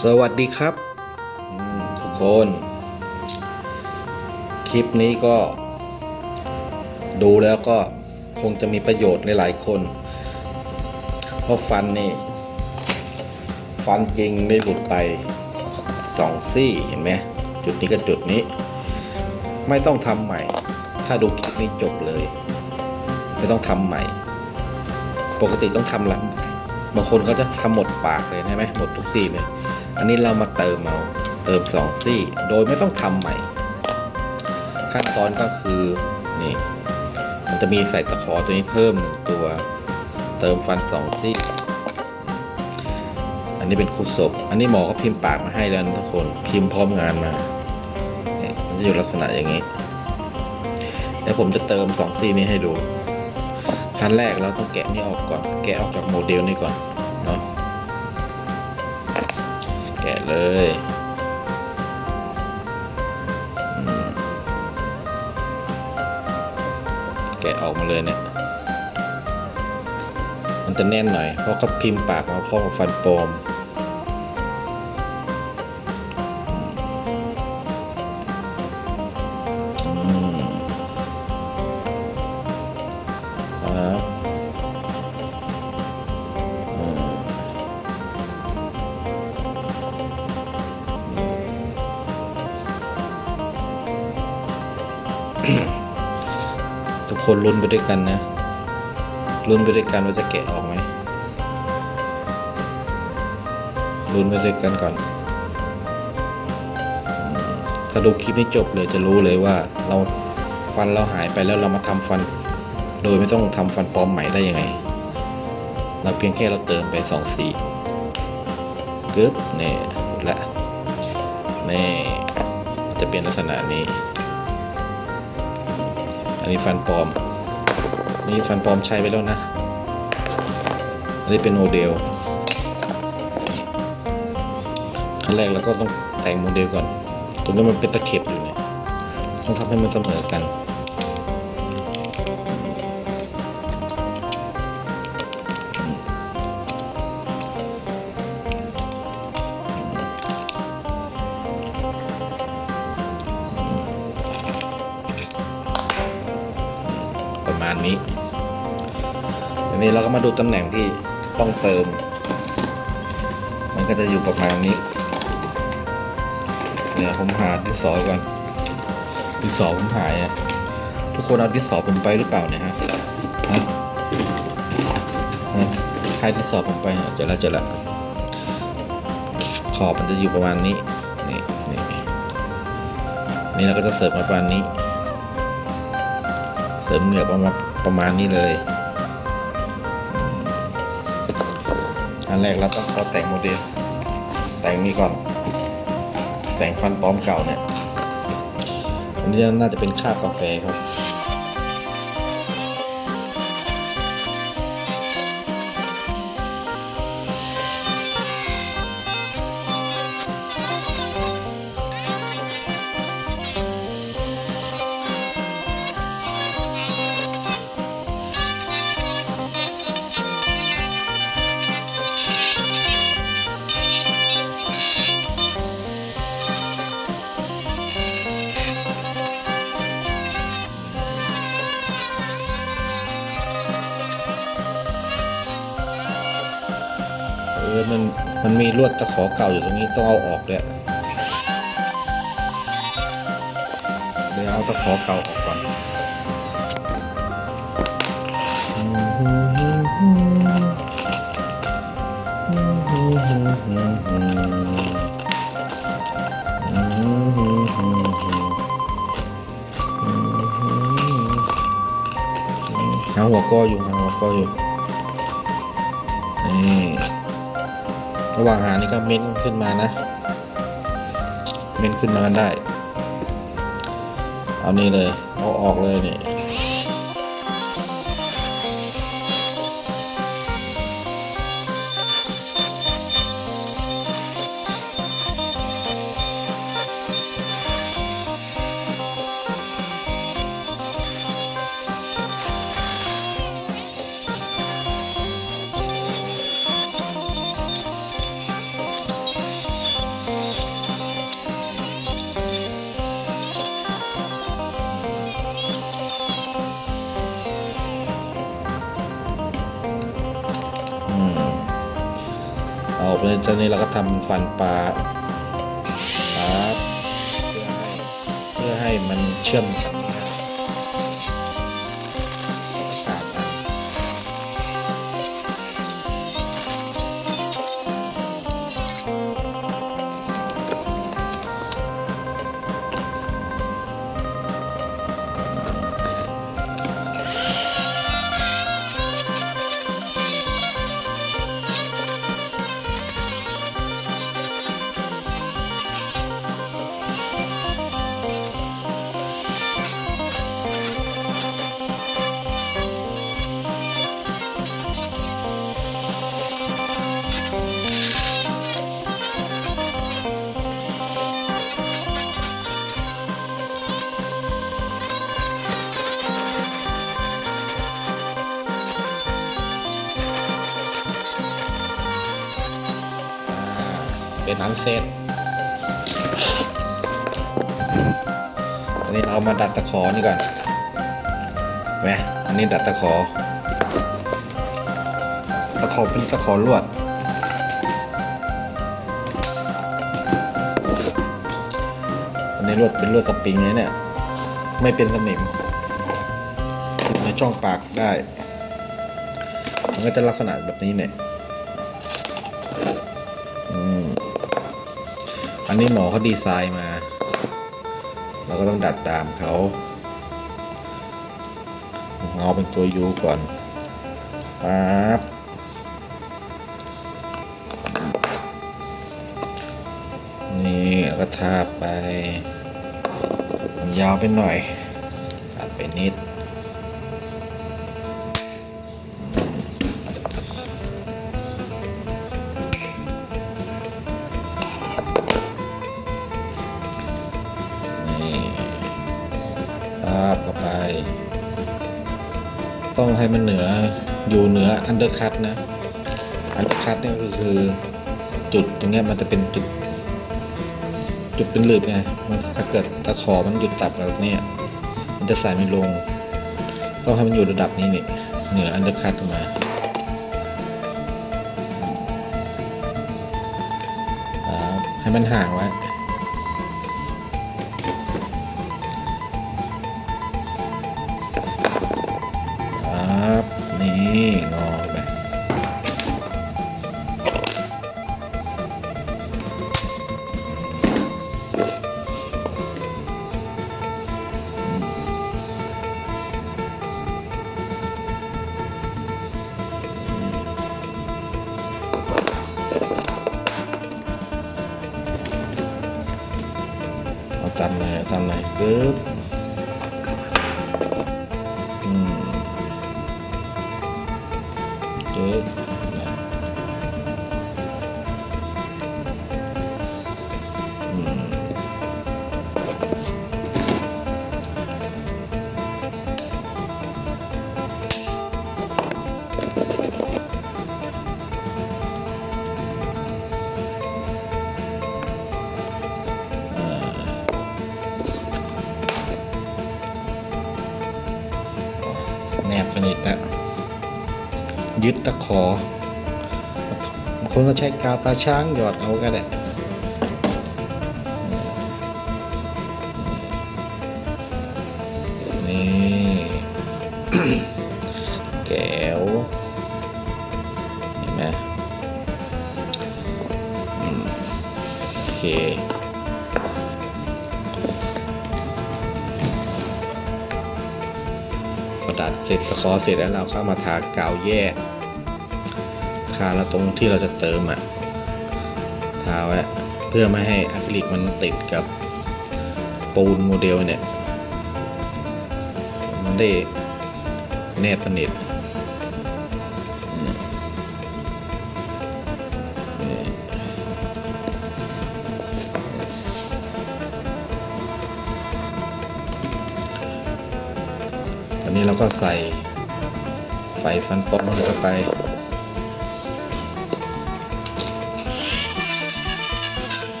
สวัสดีครับทุกคน คลิปนี้ก็ ดูแล้วก็คงจะมีประโยชน์ในหลายคน เพราะฟันนี่ ฟันจริงได้หลุดไปสองซี่เห็นไหมจุดนี้กับจุดนี้ ไม่ต้องทำใหม่ ถ้าดูคลิปนี้จบเลย ไม่ต้องทำใหม่ ปกติต้องทำละบางคนก็จะทำหมดปากเลยใช่ไหมหมดทุกซี่เลย อันนี้เรามาเติมเอาเติมสองซี่ โดยไม่ต้องทำใหม่ ขั้นตอนก็คือนี่มันจะมีใส่ตะขอตัวนี้เพิ่มหนึ่งตัว เติมฟันสองซี่ อันนี้เป็นคู่ศพอันนี้หมอเขาพิมพ์ปากมาให้แล้วนะทุกคนพิมพ์พร้อมงานมาเนี่ยมันจะอยู่ลักษณะอย่างนี้เดี๋ยวผมจะเติมสองซี่นี้ให้ดูขั้นแรกเราต้องแกะนี่ออกก่อน แกะออกจากโมเดลนี้ก่อน เลยแกะออกมาเลยเนี่ย มันจะแน่นหน่อย เพราะเขาพิมพ์ปากมาพร้อมกับฟันปลอม ลุ้นไปด้วยกันนะ ลุ้นไปด้วยกันว่าจะแกะออกไหมลุ้นไปด้วยกันก่อน ถ้าดูคลิปนี้จบเลยจะรู้เลยว่าเราฟันเราหายไปแล้วเรามาทำฟัน โดยไม่ต้องทำฟันปลอมใหม่ได้ยังไง เราเพียงแค่เราเติมไปสองสีกึ๊บนี่หมดละนี่จะเป็นลักษณะนี้ อันนี้ฟันปลอม นี่ฟันปลอมใช้ไปแล้วนะ อันนี้เป็นโมเดลขั้นแรกเราก็ต้องแต่งโมเดลก่อนตรงนี้มันเป็นตะเข็บอยู่เนี่ย ต้องทำให้มันเสมอกัน ดูตำแหน่งที่ต้องเติม มันก็จะอยู่ประมาณนี้ เนี่ยผมหาดินสอก่อน ดินสอผมหายอะทุกคนเอาดินสอผมไปหรือเปล่าเนี่ยฮะฮะใครดินสอผมไปอะเจอล้วเจอล้วขอบมันจะอยู่ประมาณนี้ นี่นี่นี่เราก็จะเสร์ฟมประมาณนี้ เสริมเหงือประมาณประมาณนี้เลย อันแรกเราต้องขอแต่งโมเดล แต่งนี้ก่อน แต่งฟันปลอมเก่าเนี่ยอันนี้น่าจะเป็นคาบกาแฟครับ มันมีลวดตะขอเก่าอยู่ตรงนี้ต้องเอาออกด้วยเดี๋ยวเอาตะขอเก่าออกก่อนหาหัวก้ออยู่หาหัวก้ออยู่ ระหว่างหานี่ก็เม้นขึ้นมานะ เม้นขึ้นมากันได้ เอานี่เลย เอาออกเลยนี่ ฟันปลาครับเพื่อให้มันเชื่อมกัน ขอนี่ก่อนแหมอันนี้ดัดตะขอ ตะขอเป็นตะขอลวด อันนี้ลวดเป็นลวดสปริงเลยเนี่ย ไม่เป็นสนิมติดในช่องปากได้ มันก็จะลักษณะแบบนี้เนี่ยอันนี้หมอเขาดีไซน์มา ก็ต้องดัดตามเขาเงาเป็นตัวยูก่อนปั๊บนี่ก็ทาไป มันยาวไปหน่อย ต้องให้มันเหนืออยู่เหนืออันเดอร์คัตนะ อันเดอร์คัตเนี่ยก็คือจุดตรงเนี้ยมันจะเป็นจุด จุดเป็นหลืบไงมันถ้าเกิดตะขอมันหยุดตับแบบนี้มันจะใส่ไม่ลง ต้องให้มันอยู่ระดับนี้นี่เหนืออันเดอร์คัตออกมาให้มันห่างไว้ เอาตันหน่อยตันหน่อยกึ๊บอืมเจ๊ ช้กาวตาช้างหยอดเอาก็ได้นี่แก้วเห็นไหมอืมโอเคกระดาษเสร็จตะขอเสร็จแล้วเราเข้ามาทากาวแยกาแล้วตรงที่เราจะเติมอะทาไว้เพื่อไม่ให้อะคริลิกมันติดกับปูนโมเดลเนี่ย มันได้แนบสนิทนี่ตอนนี้เราก็ใส่ใส่ฟันปลอมเข้าไป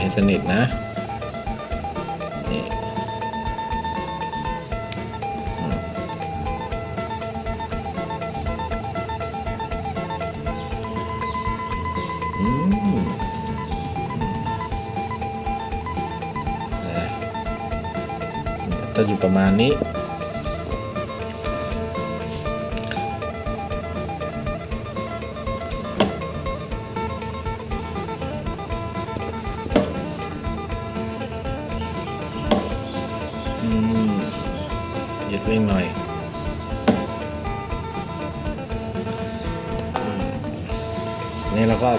ให้สนิทนะนี่อืมก็อยู่ประมาณนี้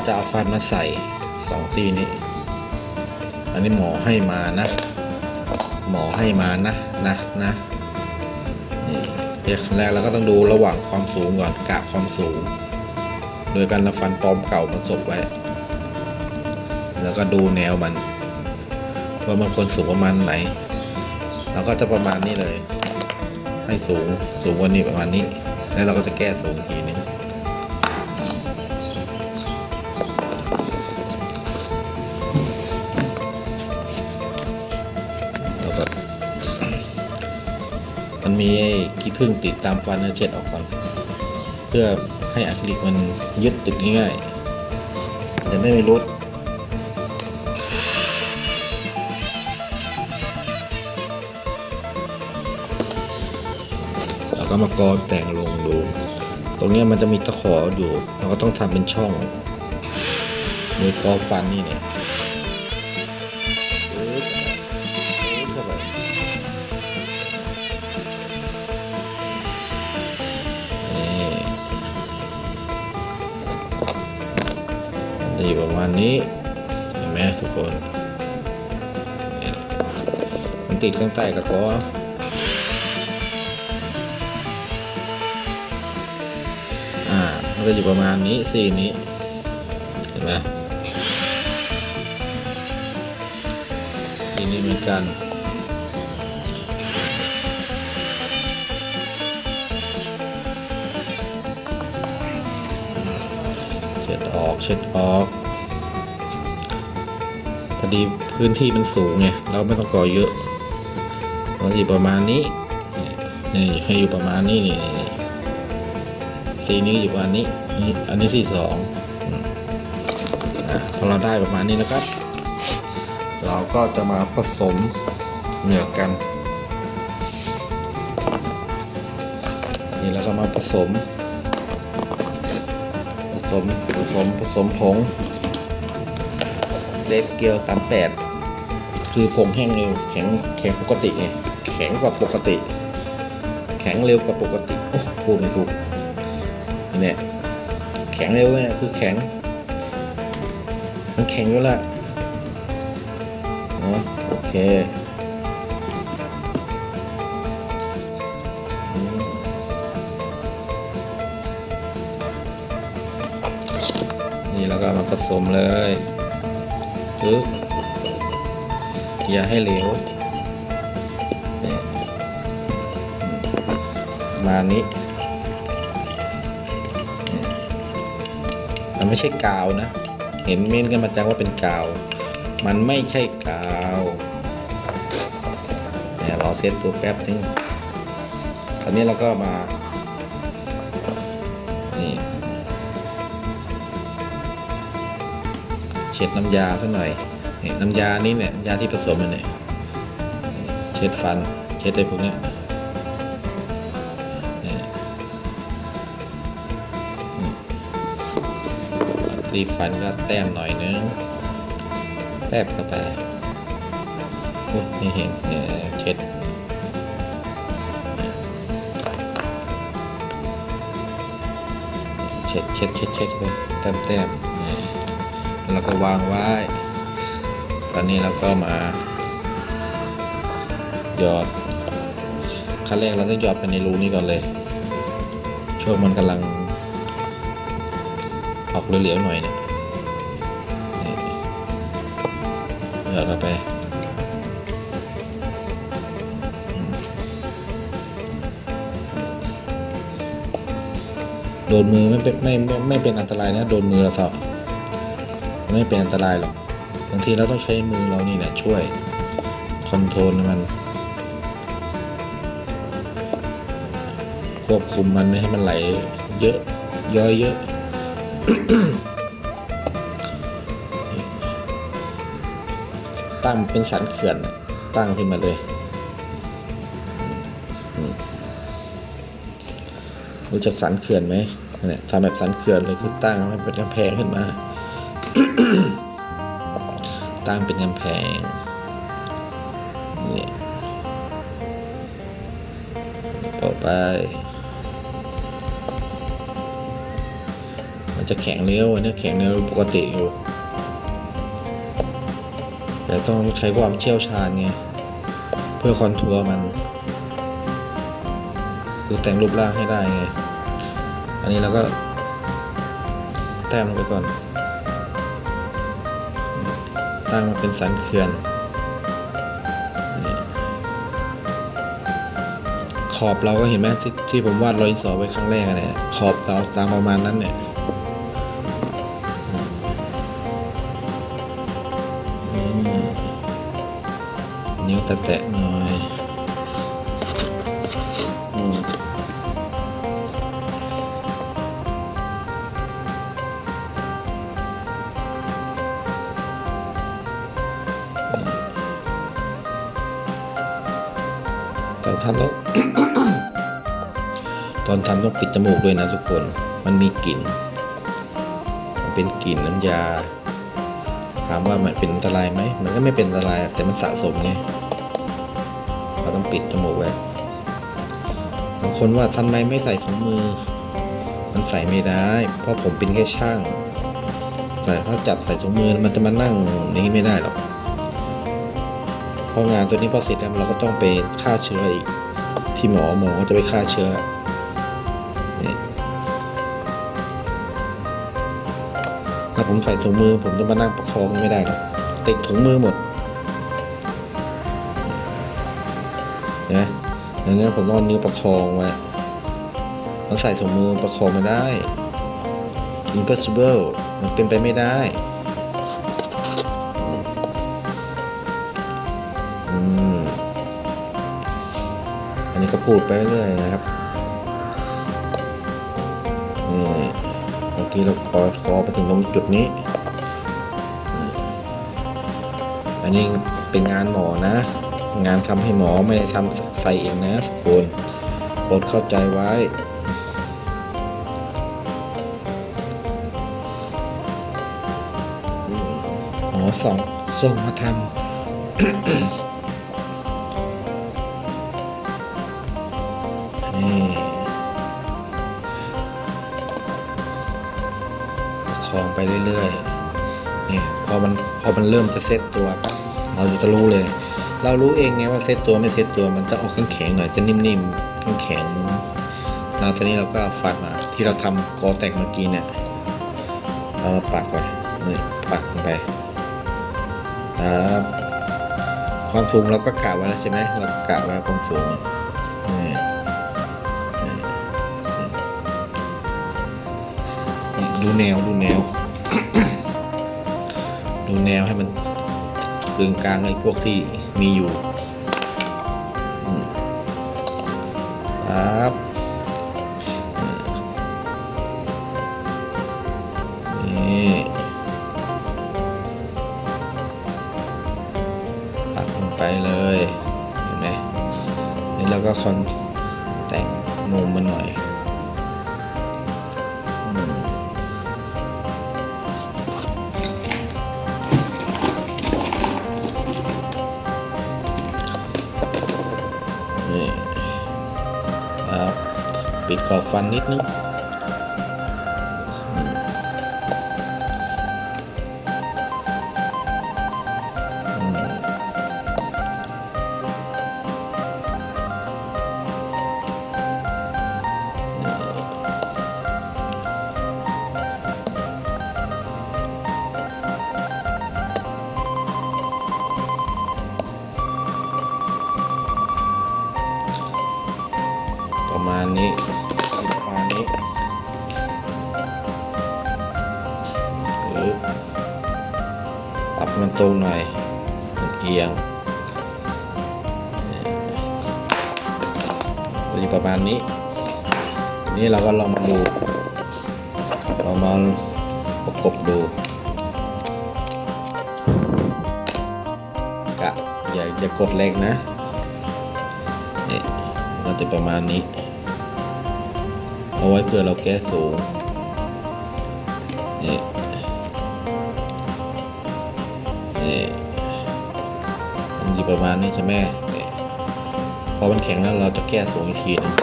จะเอาฟันมาใส่สองทีนี้ อันนี้หมอให้มานะ หมอให้มานะนะนะนี่เดี๋ยวแรกเราก็ต้องดูระหว่างความสูงก่อนกะความสูง โดยการนำฟันปลอมเก่ามาสบไว้ แล้วก็ดูแนวมัน ว่ามันควรสูงประมาณไหนเราก็จะประมาณนี้เลย ให้สูงสูงกว่านี้ประมาณนี้ แล้วเราก็จะแก้สูงอีกทีนึ มันมีไอ้ขี้ผึ้งติดตามฟันนะเช็ดออกก่อน เพื่อให้อะคริลิกมันยึดติดง่ายๆจะได้ไม่รุดแล้วก็มากรอแต่งลงดู ตรงนี้มันจะมีตะขออยู่ เราก็ต้องทำเป็นช่องโดยกอฟันนี่เนี่ย จะอยู่ประมาณนี้ เห็นไหมทุกคน มันติดข้างใต้กระกออ่ามันก็อยู่ประมาณนี้สีนี้ เห็นไหมสีนี้เหมือนกัน เช็ดออกพอดีพื้นที่มันสูงไงเราไม่ต้องก่อเยอะมันอยู่ประมาณนี้นี่ให้อยู่ประมาณนี้นี่สีนี้อยู่ประมาณนี้นี่อันนี้สีสองอืมอะพอเราได้ประมาณนี้นะครับ เราก็จะมาผสมเหนือกกันนี่แล้วก็มาผสม สมผสมผสมผงเซฟเกียวสามแปดคือผงแห้งเร็วแข็งแข็งปกติไงแข็งกว่าปกติ แข็งเร็วกว่าปกติโอ้พูดไม่ถูกเนี่ยแข็งเร็วเนี่ยคือแข็ง มันแข็งอยู่ละนะโอเค สมเลยปึ๊บอย่าให้เหลว มานี้มันไม่ใช่กาวนะ เห็นเม้นกันมาจังว่าเป็นกาว มันไม่ใช่กาวเนี่ยรอเซตตัวแป๊บนึงตอนนี้เราก็มา ช็ดน้ำยาสักหน่อยนี่น้ำยานี้เนี่ยยาที่ผสมมันเนี่ยเช็ดฟัน เช็ดอะไรพวกเนี้ยนี่สีฟันก็แต้มหน่อยนึงแป๊บเข้าไปโอ้ยไม่เห็นเนี่ยเช็ดเช็ดเช็ดเช็ดเช็ดไปแต้มแต้ม แล้วก็วางไว้ ตอนนี้เราก็มา หยอดขั้นแรกเราต้องหยอดไปในรูนี้ก่อนเลย ช่วงมันกำลัง ออกเหลวๆหน่อยเนี่ยหยอดเข้าไปโดนมือไม่เป็นไม่ไม่ไม่เป็นอันตรายนะ โดนมือเราเถอ ไม่เป็นอันตรายหรอกบางทีเราต้องใช้มือเรานี่แหละช่วยคอนโทรลมัน ควบคุมมันไม่ให้มันไหลเยอะย้อยเยอะตั้งเป็นสันเขื่อนตั้งขึ้นมาเลยรู้จักสันเขื่อนไหมเนี่ยทำแบบสันเขื่อนเลยคือตั้งให้เป็นกำแพงขึ้นมา ตั้งเป็นกำแพงเนี่ยต่อไป มันจะแข็งเร็วอันนี้แข็งเร็วปกติอยู่ แต่ต้องใช้ความเชี่ยวชาญไง เพื่อคอนทัวร์มัน คือแต่งรูปร่างให้ได้ไง อันนี้เราก็แต้มไปก่อน ตั้งมาเป็นสันเขื่อน ขอบเราก็เห็นไหมที่ที่ผมวาดรอยสอไว้ครั้งแรกอะเนี่ยขอบเราตามประมาณนั้นเนี่ยนิ้วแตะแตะ ทำต้องตอนทำต้องปิดจมูกด้วยนะทุกคน มันมีกลิ่น มันเป็นกลิ่นน้ำยา ถามว่ามันเป็นอันตรายไหม มันก็ไม่เป็นอันตราย แต่มันสะสมไง เราต้องปิดจมูกไว้ บางคนว่าทำไมไม่ใส่ถุงมือ มันใส่ไม่ได้ เพราะผมเป็นแค่ช่าง ใส่ถ้าจับใส่ถุงมือมันจะมานั่งอย่างนี้ไม่ได้หรอก พราะงานตัวนี้พอเสร็จแล้วเราก็ต้องไปฆ่าเชื้ออีก ที่หมอหมอก็จะไปฆ่าเชื้อนี่ถ้าผมใส่ถุงมือผมจะมานั่งประคองไม่ได้หรอกติดถุงมือหมดเห็นะดังนั้นผมต้องเอานิ้วประคองไว้มันใส่ถุงมือประคองไม่ได้ impossible มันเป็นไปไม่ได้ อันนี้ก็พูดไปเรื่อยนะครับ นี่เมื่อกี้เราคอคอไปถึงตรงจุดนี้ อันนี้เป็นงานหมอนะ งานทำให้หมอไม่ได้ทำใส่เองนะทุกคนโปรดเข้าใจไว้หมอสองส่งมาทำ เรื่อยๆนี่พอมันพอมันเริ่มจะเซตตัวปั๊บเราจะรู้เลย เรารู้เองไงว่าเซตตัวไม่เซตตัวมันจะออกแข็งๆหน่อยจะนิ่มๆแข็งๆแล้วตอนนี้เราก็เอาฟันมาที่เราทำกอแตกเมื่อกี้เนี่ยเรามาปักไว้นี่ปักลงไปครับความสูงเราก็กะไว้แล้วใช่ไหมเรากะไว้ความสูงนี่ดูแนวดูแนว แนวให้มันกึ่งกลางไอ้พวกที่มีอยู่ ปิดขอบฟันนิดนึง ดูกะอย่าอย่ากดแรงนะนี่น่าจะประมาณนี้ เอาไว้เพื่อเราแก้สูงนี่นี่มันอยู่ประมาณนี้ใช่ไหมพอมันแข็งแล้วเราจะแก้สูงอีกทีหนึง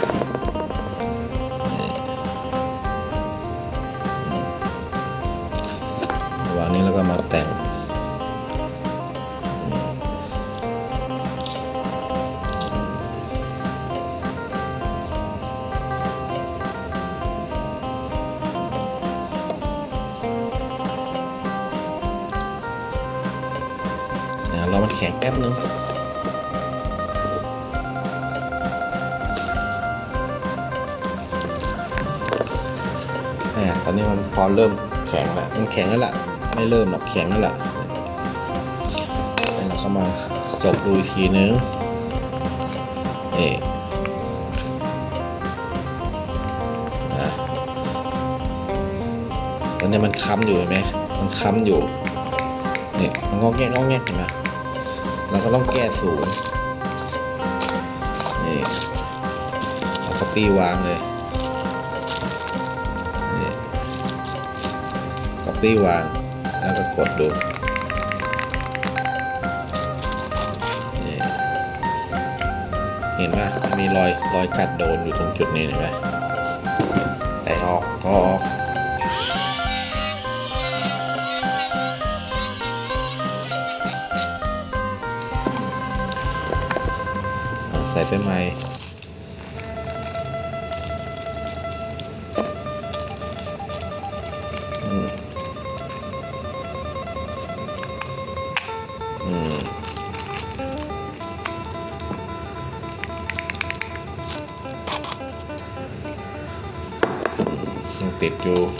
อ่าตอนนี้มันพอเริ่มแข็งแล้วมันแข็งแล้วล่ะไม่เริ่มหรอกแข็งแล้วล่ะแล้วเราก็มาจบดูอีกทีนึงนี่อะตอนนี้มันค้ำอยู่เห็นไหมมันค้ำอยู่เนี่ยมันงอแงงอแงกเห็นไหมเราก็ต้องแก้ศูนย์นี่เอากระปี้วางเลย กระปี้วาง แล้วก็กดดูนี่เห็นไหมมีรอยรอยกัดโดนอยู่ตรงจุดนี้เห็นไหมแต่ออกก็ออกใส่ไปใหม่ ยั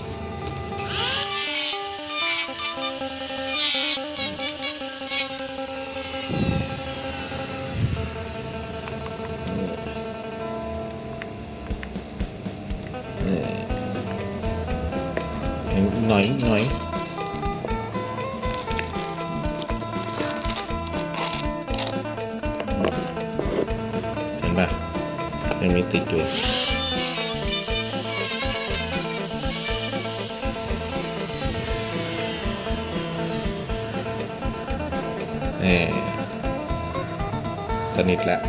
สนิทแล้ว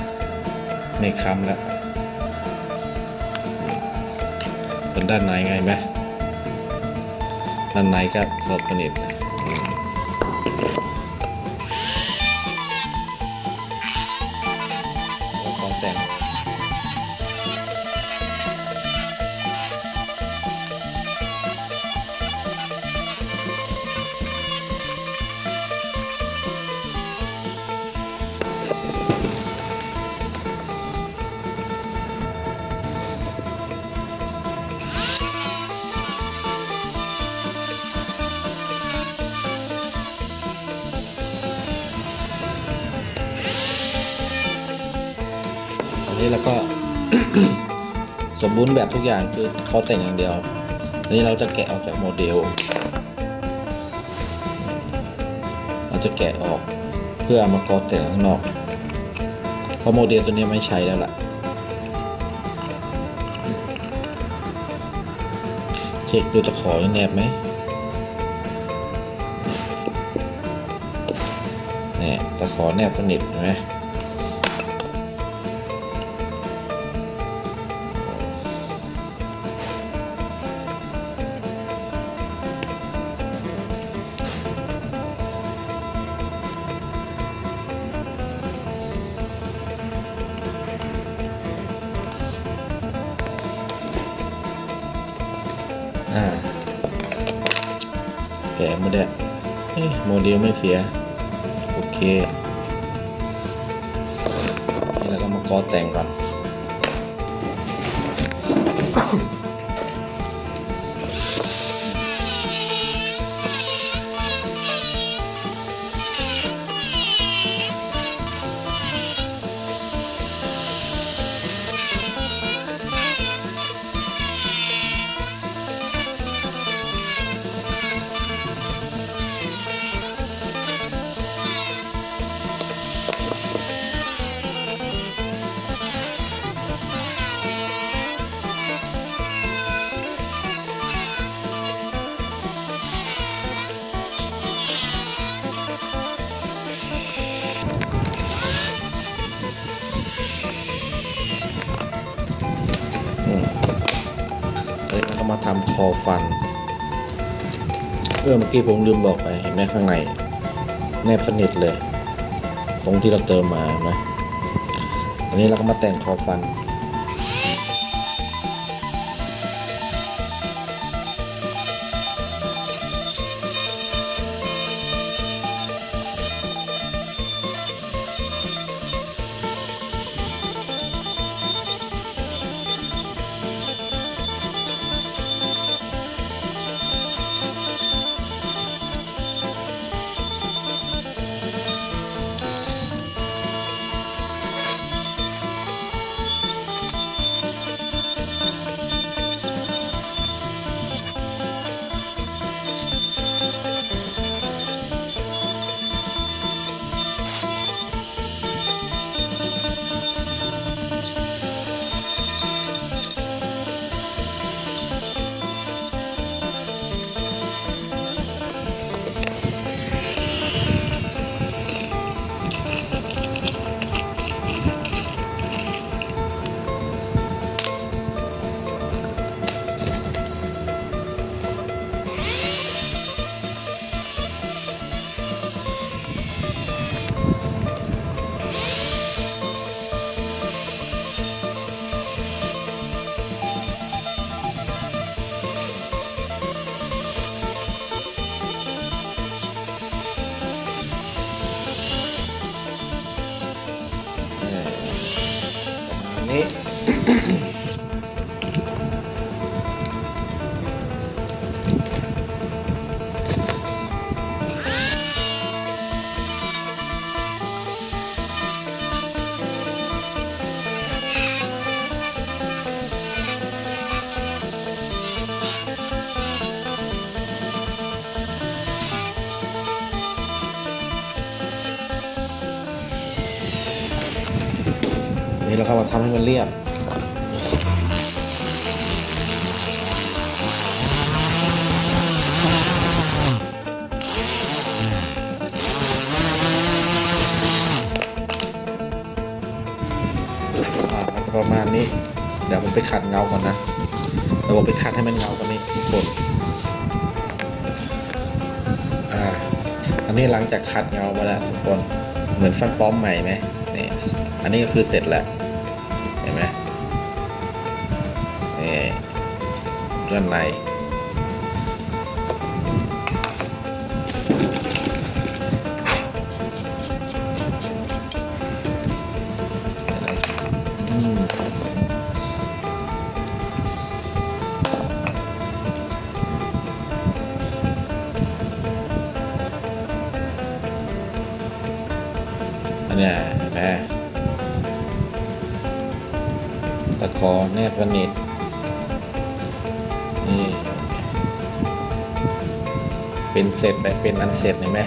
ไม่ค้ำแล้วเป็นด้านในไงไหมด้านในก็สดสนิท อย่างคือเขาแต่งอย่างเดียวอันนี้เราจะแกะออกจากโมเดล เราจะแกะออกเพื่อเอามาพอแต่งข้างนอก เพราะโมเดลตัวนี้ไม่ใช้แล้วล่ะ เช็คดูตะขอแนบไหมเนี่ยตะขอแนบสนิทเห็นไหม โกี้ผมลืมบอกไปเห็นไหมข้างในแนบสนิทเลย ตรงที่เราเติมมานะอันนี้เราก็มาแต่งคอฟัน นี่เราก็มาทำให้มันเรียบอ่ามันจะประมาณนี้ เดี๋ยวผมไปขัดเงาก่อนนะเดี๋ยวผมไปขัดให้มันเงากว่านี้ทุกคนอ่า อันนี้หลังจากขัดเงามาแล้วทุกคน เหมือนฟันปลอมใหม่ไหมนี่ อันนี้ก็คือเสร็จแล้ว ด้านในอันนี้เห็นไหมตะขอแนบสนิท เสร็จไปเป็นอันเสร็จเห็นไหม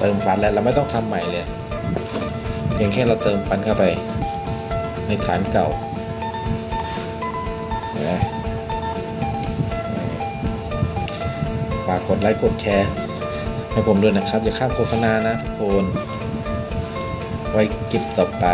เติมฟันแล้วเราไม่ต้องทำใหม่เลยเพียงแค่เราเติมฟันเข้าไป ในฐานเก่านไหมฝากกดไลค์กดแชร์ให้ผมด้วยนะครับ อย่าข้ามโฆษณานะทุกคน ไว้คลิปต่อไป